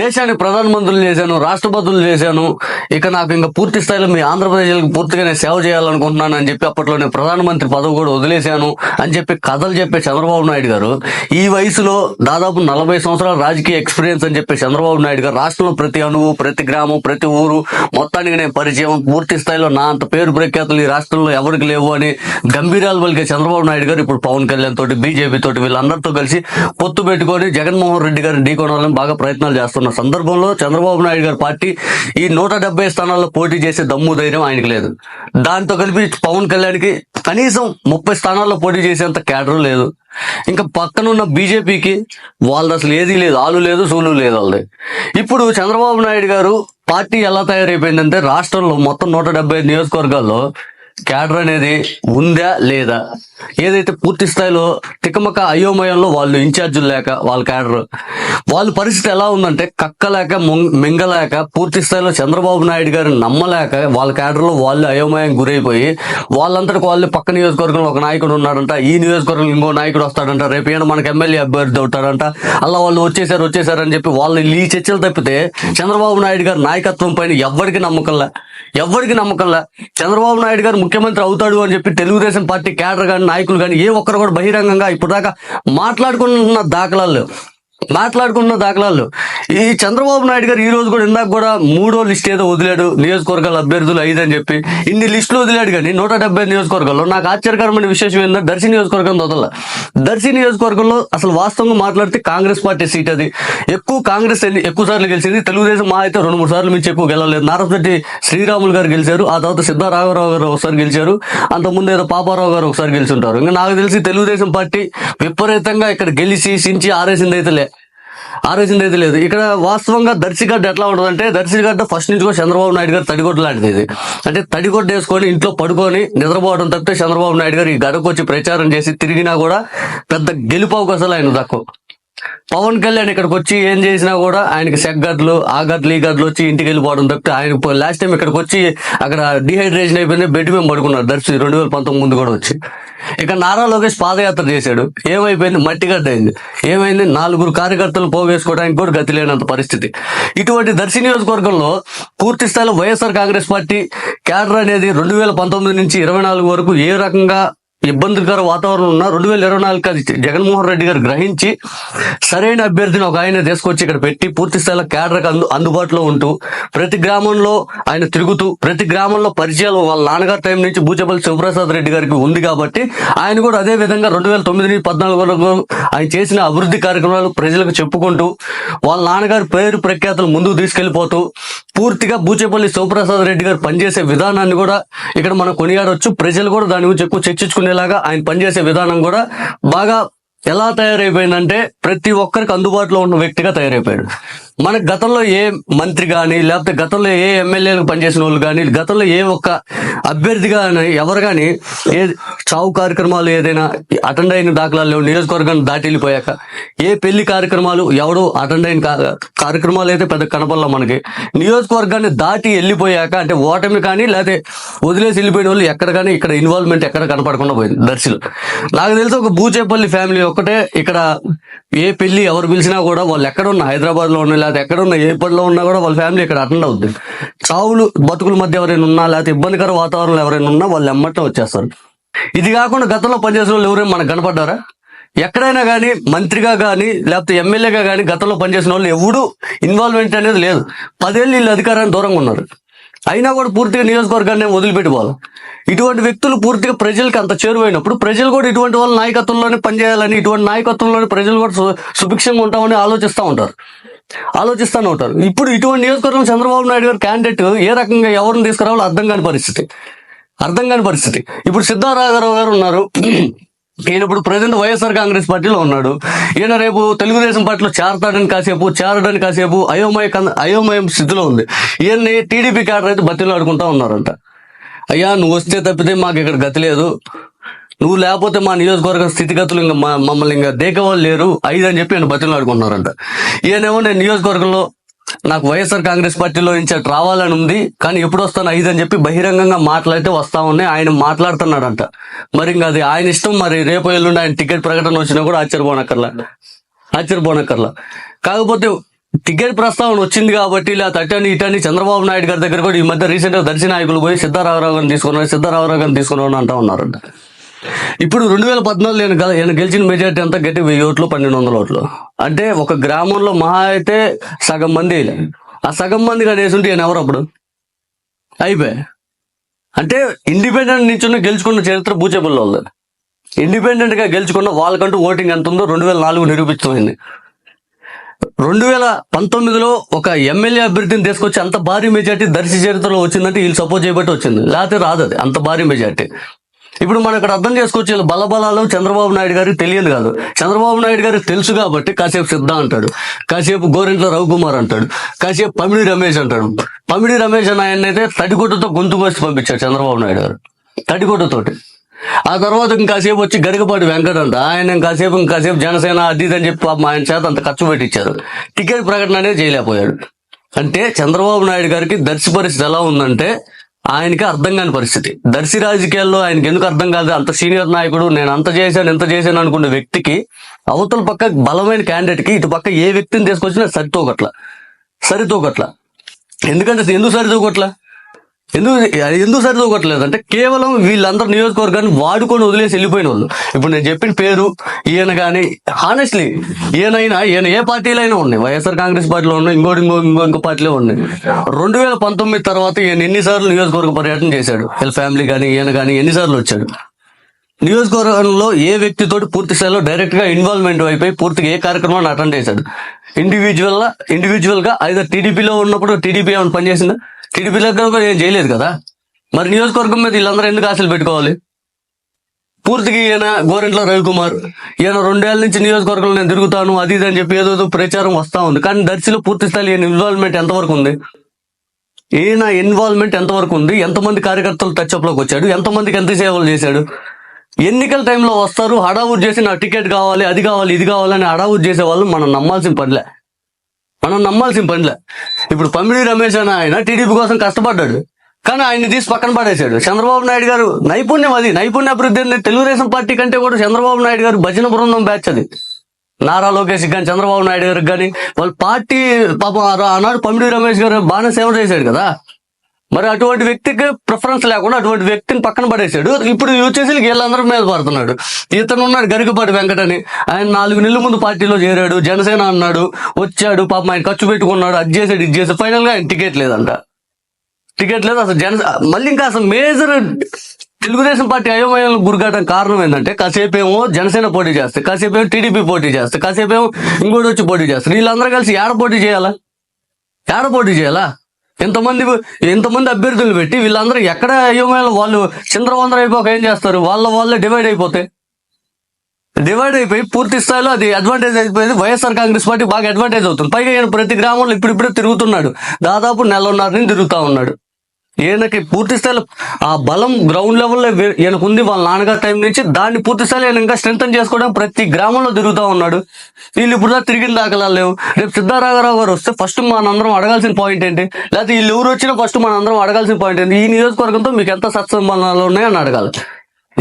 దేశానికి ప్రధానమంత్రులు చేశాను రాష్ట్రపతులు చేశాను. ఇక నాకు ఇంకా పూర్తి స్థాయిలో మీ ఆంధ్రప్రదేశ్కి పూర్తిగా నేను సేవ చేయాలనుకుంటున్నాను అని చెప్పి అప్పట్లో నేను ప్రధానమంత్రి పదవి కూడా వదిలేశాను అని చెప్పి కథలు చెప్పే చంద్రబాబు నాయుడు గారు. ఈ వయసులో దాదాపు నలభై సంవత్సరాల రాజకీయ ఎక్స్పీరియన్స్ అని చెప్పి చంద్రబాబు నాయుడు గారు రాష్ట్రంలో ప్రతి అణువు ప్రతి గ్రామం ప్రతి ఊరు మొత్తానికి నేను పరిచయం. పూర్తి స్థాయిలో నా అంత పేరు ప్రఖ్యాతులు ఈ రాష్ట్రంలో ఎవరికి లేవు అని గంభీరాలు పలికే చంద్రబాబు నాయుడు గారు ఇప్పుడు పవన్ కళ్యాణ్ తోటి బీజేపీ తోటి వీళ్ళందరితో కలిసి పొత్తు పెట్టుకొని జగన్మోహన్ రెడ్డి గారిని ఢీకొనాలని బాగా ప్రయత్నాలు చేస్తున్న సందర్భంలో చంద్రబాబు నాయుడు గారి పార్టీ ఈ నూట డెబ్బై స్థానాల్లో పోటీ చేసే దమ్ము ధైర్యం ఆయనకి లేదు. దాంతో కలిపి పవన్ కళ్యాణ్కి కనీసం ముప్పై స్థానాల్లో పోటీ చేసేంత క్యాడర్ లేదు. ఇంకా పక్కనున్న బీజేపీకి వాళ్ళది అసలు ఏది లేదు. ఆలు లేదు సూలు లేదు వాళ్ళది. ఇప్పుడు చంద్రబాబు నాయుడు గారు పార్టీ ఎలా తయారైపోయిందంటే రాష్ట్రంలో మొత్తం నూట డెబ్బై ఐదు నియోజకవర్గాల్లో క్యాడర్ అనేది ఉందా లేదా? ఏదైతే పూర్తి స్థాయిలో తికమక అయోమయంలో వాళ్ళు ఇన్ఛార్జులు లేక వాళ్ళ క్యాడర్ వాళ్ళ పరిస్థితి ఎలా ఉందంటే కక్కలేక మింగలేక పూర్తి స్థాయిలో చంద్రబాబు నాయుడు గారిని నమ్మలేక వాళ్ళ క్యాడర్లో వాళ్ళు అయోమయం గురైపోయి వాళ్ళంతటికి వాళ్ళు పక్క నియోజకవర్గంలో ఒక నాయకుడు ఉన్నాడంట ఈ నియోజకవర్గంలో ఇంకో నాయకుడు వస్తాడంట రేపు ఏమైనా మనకి ఎమ్మెల్యే అభ్యర్థి అవుతాడంట అలా వాళ్ళు వచ్చేసారు వచ్చేసారు అని చెప్పి వాళ్ళు ఈ చర్చలు తప్పితే చంద్రబాబు నాయుడు గారి నాయకత్వం పైన ఎవ్వరికి నమ్మకంలా ఎవ్వరికి నమ్మకంలా చంద్రబాబు నాయుడు గారు ముఖ్యమంత్రి అవుతాడు అని చెప్పి తెలుగుదేశం పార్టీ క్యాడర్ కానీ నాయకులు కానీ ఏ ఒక్కరు కూడా బహిరంగంగా ఇప్పుడు దాకా మాట్లాడుకున్న దాఖలాలు మాట్లాడుకున్న దాఖలాలు. ఈ చంద్రబాబు నాయుడు గారు ఈ రోజు కూడా ఇందాక కూడా మూడో లిస్ట్ ఏదో వదిలాడు నియోజకవర్గాల అభ్యర్థులు ఐదు అని చెప్పి. ఇన్ని లిస్టులు వదిలాడు కానీ నూట డెబ్బై నియోజకవర్గాల్లో నాకు ఆశ్చర్యకరమైన విశేషం ఏంటంటే దర్శి నియోజకవర్గం వదల దర్శి నియోజకవర్గంలో అసలు వాస్తవంగా మాట్లాడితే కాంగ్రెస్ పార్టీ సీట్ అది. ఎక్కువ కాంగ్రెస్ ఎన్ని- ఎక్కువ సార్లు గెలిచింది. తెలుగుదేశం మా అయితే రెండు మూడు సార్లు మించి ఎక్కువ గెలవలేదు. నారపరెడ్డి శ్రీరాములు గారు గెలిచారు. ఆ తర్వాత సిద్ధారాఘవరావు గారు ఒకసారి గెలిచారు. అంతకుముందు ఏదో పాపారావు గారు ఒకసారి గెలిచి ఉంటారు. ఇంకా నాకు తెలిసి తెలుగుదేశం పార్టీ విపరీతంగా ఇక్కడ గెలిచి సించి ఆరేసింది అయితే లే. ఆలోచన అయితే లేదు. ఇక్కడ వాస్తవంగా దర్శిగడ్డ ఎట్లా ఉంటుందంటే దర్శిగడ్డ ఫస్ట్ నుంచి కూడా చంద్రబాబు నాయుడు గారు తడిగొడ్డ లాంటిది ఇది. అంటే తడిగొడ్డ వేసుకొని ఇంట్లో పడుకొని నిద్రపోవడం తప్పితే చంద్రబాబు నాయుడు గారు ఈ గడకు వచ్చి ప్రచారం చేసి తిరిగినా కూడా పెద్ద గెలుపు అవకాశాలు ఆయన తక్కువ పవన్ కళ్యాణ్ ఇక్కడికి వచ్చి ఏం చేసినా కూడా ఆయనకి సెగ్గదులు ఆ గడ్లు ఈ గడ్లు వచ్చి ఇంటికి వెళ్ళిపోవడం తప్పితే ఆయన లాస్ట్ టైం ఇక్కడికి వచ్చి అక్కడ డిహైడ్రేషన్ అయిపోయింది బెడ్ మేము పడుకున్నారు దర్శి రెండు వేల పంతొమ్మిది ముందు కూడా వచ్చి. ఇక నారా లోకేష్ పాదయాత్ర చేశాడు. ఏమైపోయింది? మట్టిగడ్డ అయింది. ఏమైంది? నాలుగురు కార్యకర్తలు పోగేసుకోవడానికి కూడా గతి లేనంత పరిస్థితి. ఇటువంటి దర్శి నియోజకవర్గంలో పూర్తి స్థాయిలో వైఎస్ఆర్ కాంగ్రెస్ పార్టీ క్యాడర్ అనేది రెండు వేల పంతొమ్మిది నుంచి ఇరవై నాలుగు వరకు ఏ రకంగా ఇబ్బందికర వాతావరణం ఉన్న రెండు వేల ఇరవై నాలుగు అది జగన్మోహన్ రెడ్డి గారు గ్రహించి సరైన అభ్యర్థిని ఒక ఆయన తీసుకొచ్చి ఇక్కడ పెట్టి పూర్తి స్థాయిలో క్యాడర్ అందు అందుబాటులో ఉంటూ ప్రతి గ్రామంలో ఆయన తిరుగుతూ ప్రతి గ్రామంలో పరిచయాలు వాళ్ళ నాన్నగారి టైం నుంచి బూచపల్లి శివప్రసాద్ రెడ్డి గారికి ఉంది కాబట్టి ఆయన కూడా అదే విధంగా రెండు వేల తొమ్మిది నుంచి పద్నాలుగు వరకు ఆయన చేసిన అభివృద్ధి కార్యక్రమాలు ప్రజలకు చెప్పుకుంటూ వాళ్ళ నాన్నగారి పేరు ప్రఖ్యాతులు ముందుకు తీసుకెళ్ళిపోతూ పూర్తిగా బూచేపల్లి శివప్రసాద్ రెడ్డి గారు పనిచేసే విధానాన్ని కూడా ఇక్కడ మనం కొనియాడొచ్చు. ప్రజలు కూడా దాని గురించి ఎక్కువ చర్చించుకునేలాగా ఆయన పనిచేసే విధానం కూడా బాగా ఎలా తయారైపోయిందంటే ప్రతి ఒక్కరికి అందుబాటులో ఉన్న వ్యక్తిగా తయారైపోయాడు. మన గతంలో ఏ మంత్రి కానీ లేకపోతే గతంలో ఏ ఎమ్మెల్యేలకు పనిచేసిన వాళ్ళు కానీ గతంలో ఏ ఒక్క అభ్యర్థి కానీ ఎవరు కానీ ఏ చావు కార్యక్రమాలు ఏదైనా అటెండ్ అయిన దాఖలాలు లేవు నియోజకవర్గాన్ని దాటి వెళ్ళిపోయాక ఏ పెళ్ళి కార్యక్రమాలు ఎవడు అటెండ్ అయిన కార్యక్రమాలు అయితే పెద్ద కనపడలా మనకి. నియోజకవర్గాన్ని దాటి వెళ్ళిపోయాక అంటే ఓటమి కానీ లేకపోతే వదిలేసి వెళ్ళిపోయిన వాళ్ళు ఎక్కడ కానీ ఇక్కడ ఇన్వాల్వ్మెంట్ ఎక్కడ కనపడకుండా పోయింది దర్శిలో. నాకు తెలిసి ఒక బూచేపల్లి ఫ్యామిలీ ఒక్కటే ఇక్కడ ఏ పెళ్ళి ఎవరు పిలిచినా కూడా వాళ్ళు ఎక్కడ ఉన్న హైదరాబాద్లో లేకపోతే ఎక్కడ ఉన్న ఏ పనిలో ఉన్నా కూడా వాళ్ళ ఫ్యామిలీ ఇక్కడ అటెండ్ అవుద్ది. చావులు బతుకుల మధ్య ఎవరైనా ఉన్నా లేకపోతే ఇబ్బందికర వాతావరణంలో ఎవరైనా ఉన్నా వాళ్ళు ఎమ్మటం వచ్చేస్తారు. ఇది కాకుండా గతంలో పనిచేసిన వాళ్ళు ఎవరైనా మనకు కనపడ్డారా? ఎక్కడైనా కానీ మంత్రిగా కానీ లేకపోతే ఎమ్మెల్యేగా కానీ గతంలో పనిచేసిన వాళ్ళు ఎవడూ ఇన్వాల్వ్మెంట్ అనేది లేదు. పదేళ్ళు వీళ్ళు అధికారాన్ని దూరంగా ఉన్నారు. అయినా కూడా పూర్తిగా నియోజకవర్గాన్ని వదిలిపెట్టుకోవాలి. ఇటువంటి వ్యక్తులు పూర్తిగా ప్రజలకు అంత చేరువైనప్పుడు ప్రజలు కూడా ఇటువంటి వాళ్ళ నాయకత్వంలోనే పనిచేయాలని ఇటువంటి నాయకత్వంలోనే ప్రజలు కూడా సుభిక్షంగా ఉంటామని ఆలోచిస్తూ ఉంటారు. ఆలోచిస్తూనే ఉంటారు. ఇప్పుడు ఇటువంటి నియోజకవర్గం చంద్రబాబు నాయుడు గారు క్యాండిడేట్ ఏ రకంగా ఎవరిని తీసుకురావాలో అర్థం కాని పరిస్థితి. అర్థం కాని పరిస్థితి. ఇప్పుడు సిద్ధారాఘరావు గారు ఉన్నారు. ఈయన ఇప్పుడు ప్రజెంట్ వైఎస్ఆర్ కాంగ్రెస్ పార్టీలో ఉన్నాడు. ఈయన రేపు తెలుగుదేశం పార్టీలో చేరతాడని కాసేపు చేరడానికి కాసేపు అయోమయ కన్- అయోమయం స్థితిలో ఉంది. ఈయన్ని టీడీపీ క్యాడర్ అయితే బతిలో ఆడుకుంటా ఉన్నారంట. అయ్యా నువ్వు వస్తే తప్పితే మాకు ఇక్కడ గతి లేదు. నువ్వు లేకపోతే మా నియోజకవర్గం స్థితిగతులు ఇంకా మమ్మల్ని ఇంకా దేకవాళ్ళు లేరు ఐదు అని చెప్పి ఆయన బతిలో ఆడుకున్నారంట ఈయనేమో నేను నియోజకవర్గంలో నాకు వైఎస్ఆర్ కాంగ్రెస్ పార్టీలో నుంచి రావాలని ఉంది కానీ ఎప్పుడు వస్తాను ఐదు అని చెప్పి బహిరంగంగా మాట్లాడితే వస్తా ఉన్నాయి. ఆయన మాట్లాడుతున్నాడంట. మరి ఇంకా అది ఆయన ఇష్టం మరి రేపు ఎల్లుండి ఆయన టికెట్ ప్రకటన వచ్చినా కూడా ఆశ్చర్యపోనక్కర్లా. ఆశ్చర్యపోనక్కర్లా. కాకపోతే టికెట్ ప్రస్తావన వచ్చింది కాబట్టి ఇలా అటని ఇటని చంద్రబాబు నాయుడు గారి దగ్గర కూడా ఈ మధ్య రీసెంట్గా దర్శనాయకులు దర్శి నాయకులు పోయి సిద్ధారామరావు గారిని తీసుకున్నారు సిద్ధారామరావు గారిని తీసుకున్నాను అంటా ఉన్నారంట. ఇప్పుడు రెండు వేల పద్నాలుగు నేను నేను గెలిచిన మెజార్టీ అంతా గట్టి వెయ్యి ఓట్లు పన్నెండు వందల ఓట్లు. అంటే ఒక గ్రామంలో మహా అయితే సగం మంది ఆ సగం మంది కానీ వేసుంటే ఈయన ఎవరు అప్పుడు? అయిపోయి. అంటే ఇండిపెండెంట్ నుంచి గెలుచుకున్న చరిత్ర బూచేపల్లి వాళ్ళది ఇండిపెండెంట్గా గెలుచుకున్న వాళ్ళకంటూ ఓటింగ్ ఎంత ఉందో రెండు వేల నాలుగు నిరూపిస్తమైంది రెండు వేల పంతొమ్మిదిలో ఒక ఎమ్మెల్యే అభ్యర్థిని తీసుకొచ్చి అంత భారీ మెజార్టీ దర్శి చరిత్రలో వచ్చిందంటే వీళ్ళు సపోర్ట్ చేయబట్టి వచ్చింది. లేకపోతే రాదు అది. అంత భారీ మెజార్టీ ఇప్పుడు మనం ఇక్కడ అర్థం చేసుకోవచ్చు వీళ్ళ బలబలాలు చంద్రబాబు నాయుడు గారికి తెలియదు కాదు. చంద్రబాబు నాయుడు గారికి తెలుసు కాబట్టి కాసేపు సిద్ధ అంటాడు. కాసేపు గోరింట్ల రవికుమార్ అంటాడు. కాసేపు పమిడి రమేష్ అంటాడు. పమిడి రమేష్ అని ఆయన అయితే తడిగుడ్డతో గొంతు కోసి పంపించాడు చంద్రబాబు నాయుడు గారు. తడిగుడ్డతోటి. ఆ తర్వాత ఇంకాసేపు వచ్చి గరికపాటి వెంకట అంట ఆయన ఇంకాసేపు ఇంకాసేపు జనసేన అది అని చెప్పి పాపం ఆయన చేత అంత ఖర్చు పెట్టించారు టికెట్ ప్రకటన అనేది చేయలేకపోయాడు. అంటే చంద్రబాబు నాయుడు గారికి దర్శి పరిస్థితి ఎలా ఉందంటే ఆయనకి అర్థం కాని పరిస్థితి. దర్శి రాజకీయాల్లో ఆయనకి ఎందుకు అర్థం కాదు? అంత సీనియర్ నాయకుడు నేను అంత చేశాను ఎంత చేశాను అనుకునే వ్యక్తికి అవతల పక్క బలమైన క్యాండిడేట్కి ఇటు పక్క ఏ వ్యక్తిని తీసుకొచ్చినా సరితూగట్ల. సరితూగట్ల. ఎందుకంటే ఎందుకు సరితూగట్ల? ఎందుకు ఎందుకు సరితూగట్లేదు అంటే కేవలం వీళ్ళందరూ నియోజకవర్గాన్ని వాడుకొని వదిలేసి వెళ్ళిపోయిన వాళ్ళు. ఇప్పుడు నేను చెప్పిన పేరు ఈయన కానీ హానెస్ట్లీ ఈయనైనా ఈయన ఏ పార్టీలో అయినా ఉన్నాయి. వైఎస్ఆర్ కాంగ్రెస్ పార్టీలో ఉన్నాయి ఇంకోటి ఇంకో ఇంకో ఇంకో పార్టీలో ఉన్నాయి. రెండు వేల పంతొమ్మిది తర్వాత ఈయన ఎన్నిసార్లు నియోజకవర్గ పర్యటన చేశాడు. వీళ్ళ ఫ్యామిలీ కానీ ఈయన కానీ ఎన్నిసార్లు వచ్చాడు? నియోజకవర్గంలో ఏ వ్యక్తితో పూర్తి స్థాయిలో డైరెక్ట్గా ఇన్వాల్వ్మెంట్ అయిపోయి పూర్తిగా ఏ కార్యక్రమాన్ని అటెండ్ చేశాడు? ఇండివిజువల్గా ఇండివిజువల్గా ఐదర్ టీడీపీలో ఉన్నప్పుడు టీడీపీ ఏమైనా పనిచేసిందా? టీడీపీలో కూడా ఏం చేయలేదు కదా? మరి నియోజకవర్గం మీద వీళ్ళందరూ ఎందుకు ఆశలు పెట్టుకోవాలి? పూర్తిగా ఈయన గోరెంట్ల రవికుమార్ ఈయన రెండేళ్ళ నుంచి నియోజకవర్గంలో నేను తిరుగుతాను అది ఇది అని చెప్పి ఏదో ప్రచారం వస్తూ ఉంది. కానీ దర్శిలో పూర్తి స్థాయి ఈయన ఇన్వాల్వ్మెంట్ ఎంతవరకు ఉంది? ఈయన ఇన్వాల్వ్మెంట్ ఎంతవరకు ఉంది? ఎంతమంది కార్యకర్తలు టచ్ వచ్చాడు? ఎంతమందికి ఎంత సేవలు చేశాడు? ఎన్నికల టైంలో వస్తారు హడావుడ్ చేసి నా టికెట్ కావాలి అది కావాలి ఇది కావాలని హడావుడ్ చేసే వాళ్ళు మనం నమ్మాల్సిన పనిలే. మనం నమ్మాల్సిన పనిలే. ఇప్పుడు పమ్మిడి రమేష్ అని ఆయన టీడీపీ కోసం కష్టపడ్డాడు. కానీ ఆయన్ని తీసి పక్కన పడేశాడు. చంద్రబాబు నాయుడు గారు నైపుణ్యం అది. నైపుణ్య అభివృద్ధి అనేది తెలుగుదేశం పార్టీ కంటే కూడా చంద్రబాబు నాయుడు గారు భజన బృందం బ్యాచ్ అది. నారా లోకేష్ కానీ చంద్రబాబు నాయుడు గారికి కానీ వాళ్ళ పార్టీ పాపం ఆ- ఆనాడు పమ్మిడి రమేష్ గారు బాగానే సేవ చేశాడు కదా. మరి అటువంటి వ్యక్తికి ప్రిఫరెన్స్ లేకుండా అటువంటి వ్యక్తిని పక్కన పడేశాడు. ఇప్పుడు వచ్చేసి వీళ్ళందరూ మీద పడుతున్నాడు. ఇతను ఉన్నాడు గరికపాటి వెంకటని ఆయన నాలుగు నెలల ముందు పార్టీలో చేరాడు జనసేన అన్నాడు వచ్చాడు పాపం ఆయన ఖర్చు పెట్టుకున్నాడు అది చేసాడు ఇది చేసాడు ఫైనల్గా ఆయన టికెట్ లేదంట. టికెట్ లేదు అసలు జన మళ్ళీ ఇంకా అసలు మేజర్ తెలుగుదేశం పార్టీ అయోమయాలకు గురికావడం కారణం ఏంటంటే కాసేపు ఏమో జనసేన పోటీ చేస్తే కాసేపు ఏమో టీడీపీ పోటీ చేస్తే కాసేపు ఏమో ఇంకోటి వచ్చి పోటీ చేస్తారు. వీళ్ళందరూ కలిసి ఏడ పోటీ చేయాలా? ఏడ పోటీ చేయాలా? ఇంతమంది ఇంతమంది అభ్యర్థులు పెట్టి వీళ్ళందరూ ఎక్కడ అయోమయంలో? వాళ్ళు చంద్రవందర అయిపోక ఏం చేస్తారు? వాళ్ళ వాళ్ళే డివైడ్ అయిపోతే. డివైడ్ అయిపోయి పూర్తి స్థాయిలో అది అడ్వాంటేజ్ అయిపోయింది. వైఎస్ఆర్ కాంగ్రెస్ పార్టీ బాగా అడ్వాంటేజ్ అవుతుంది. పైగా ఈయన ప్రతి గ్రామంలో ఇప్పుడిప్పుడే తిరుగుతున్నాడు. దాదాపు నెలన్నర నుంచి తిరుగుతా ఉన్నాడు. ఈయనకి పూర్తి స్థాయిలో ఆ బలం గ్రౌండ్ లెవెల్లో వే- ఈయనకు ఉంది వాళ్ళ నాన్నగారి టైం నుంచి దాన్ని పూర్తి స్థాయిలో ఈయన ఇంకా స్ట్రెంగ్ చేసుకోవడం ప్రతి గ్రామంలో తిరుగుతూ ఉన్నాడు. వీళ్ళు ఇప్పుడు దాకా తిరిగిన దాఖలా లేవు. రేపు సిద్ధారాఘరావు గారు వస్తే ఫస్ట్ మనందరం అడగాల్సిన పాయింట్ ఏంటి? లేకపోతే వీళ్ళు ఎవరు వచ్చినా ఫస్ట్ మనందరం అడగాల్సిన పాయింట్ ఏంటి? ఈ నియోజకవర్గంతో మీకు ఎంత సత్సంబంధాలు ఉన్నాయని అడగాలి.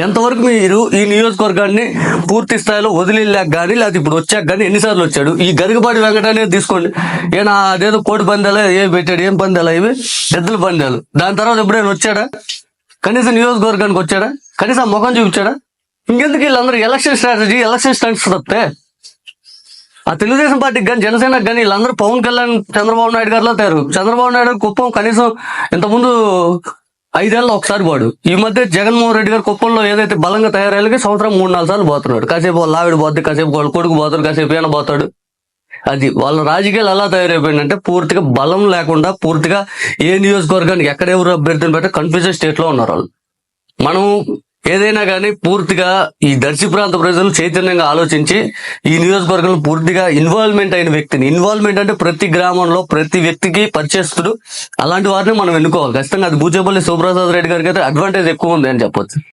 ఎంతవరకు మీరు ఈ నియోజకవర్గాన్ని పూర్తి స్థాయిలో వదిలేళ్ళాక కానీ లేకపోతే ఇప్పుడు వచ్చాక కానీ ఎన్నిసార్లు వచ్చాడు? ఈ గరికపాటి వెంకటనే తీసుకోండి. ఈయన అదేదో కోడి పందాలు ఏం పెట్టాడు ఏం పందాలు ఇవి ఎద్దుల పందాలు. దాని తర్వాత ఎప్పుడైనా వచ్చాడా? కనీసం నియోజకవర్గానికి వచ్చాడా? కనీసం ముఖం చూపించాడా? ఇంకెందుకు వీళ్ళందరూ ఎలక్షన్ స్ట్రాటజీ ఎలక్షన్ స్టంట్స్ తప్పితే? ఆ తెలుగుదేశం పార్టీకి కానీ జనసేనకు కానీ వీళ్ళందరూ పవన్ కళ్యాణ్ చంద్రబాబు నాయుడు గారిలో తయారు. చంద్రబాబు నాయుడు కుప్పం కనీసం ఇంతకుముందు ఐదేళ్ళు ఒకసారి పోడు ఈ మధ్య జగన్మోహన్ రెడ్డి గారు కుప్పంలో ఏదైతే బలంగా తయారయ్యాలి సంవత్సరం మూడు నాలుగు సార్లు పోతున్నాడు. కాసేపు వాళ్ళ ఆవిడ పోద్ది కాసేపు వాళ్ళ కొడుకు పోతాడు కాసేపు ఈయన పోతాడు. అది వాళ్ళ రాజకీయాలు ఎలా తయారైపోయిందంటే పూర్తిగా బలం లేకుండా పూర్తిగా ఏ నియోజకవర్గానికి ఎక్కడ ఎవరు అభ్యర్థిని పెట్టే కన్ఫ్యూజన్ స్టేట్లో ఉన్నారు వాళ్ళు. మనం ఏదైనా కానీ పూర్తిగా ఈ దర్శి ప్రాంత ప్రజలు చైతన్యంగా ఆలోచించి ఈ నియోజకవర్గంలో పూర్తిగా ఇన్వాల్వ్మెంట్ అయిన వ్యక్తిని ఇన్వాల్వ్మెంట్ అంటే ప్రతి గ్రామంలో ప్రతి వ్యక్తికి పరిచేస్తుడు అలాంటి వారిని మనం ఎన్నుకోవాలి. ఖచ్చితంగా అది బూచేపల్లి శివప్రసాద్ రెడ్డి గారికి అయితే అడ్వాంటేజ్ ఎక్కువ ఉంది అని చెప్పొచ్చు.